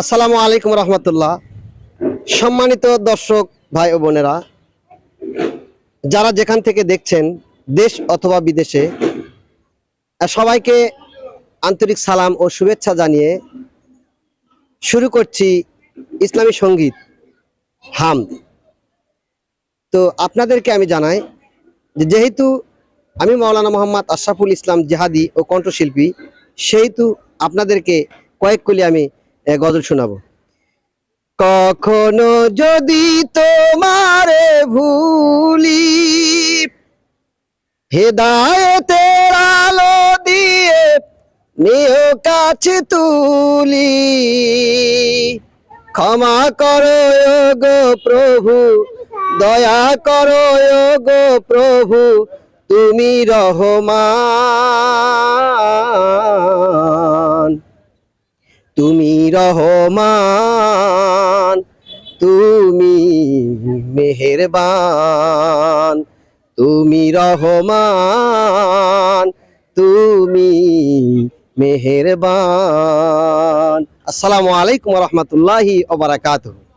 আসসালামু আলাইকুম রহমতুল্লাহ। সম্মানিত দর্শক ভাই ও বোনেরা, যারা যেখান থেকে দেখছেন দেশ অথবা বিদেশে সবাইকে আন্তরিক সালাম ও শুভেচ্ছা জানিয়ে শুরু করছি ইসলামী সংগীত হাম তো আপনাদেরকে আমি জানাই যেহেতু আমি মাওলানা মোহাম্মদ আশরাফুল ইসলাম জেহাদি ও কণ্ঠশিল্পী, সেহেতু আপনাদেরকে কয়েক কলি আমি গজল শোনাবো। কখনো যদি তোমারে ভুলি, হেদায়েতের আলো দিয়ে নিও কাছে তুলি। ক্ষমা করো গো প্রভু, দয়া করো গো প্রভু, তুমি রহমান। তুমি রহমান তুমি মেহেরবান তুমি রহমান তুমি মেহেরবান। আসসালামু আলাইকুম রহমতুল্লাহি ওবারাকাতুহু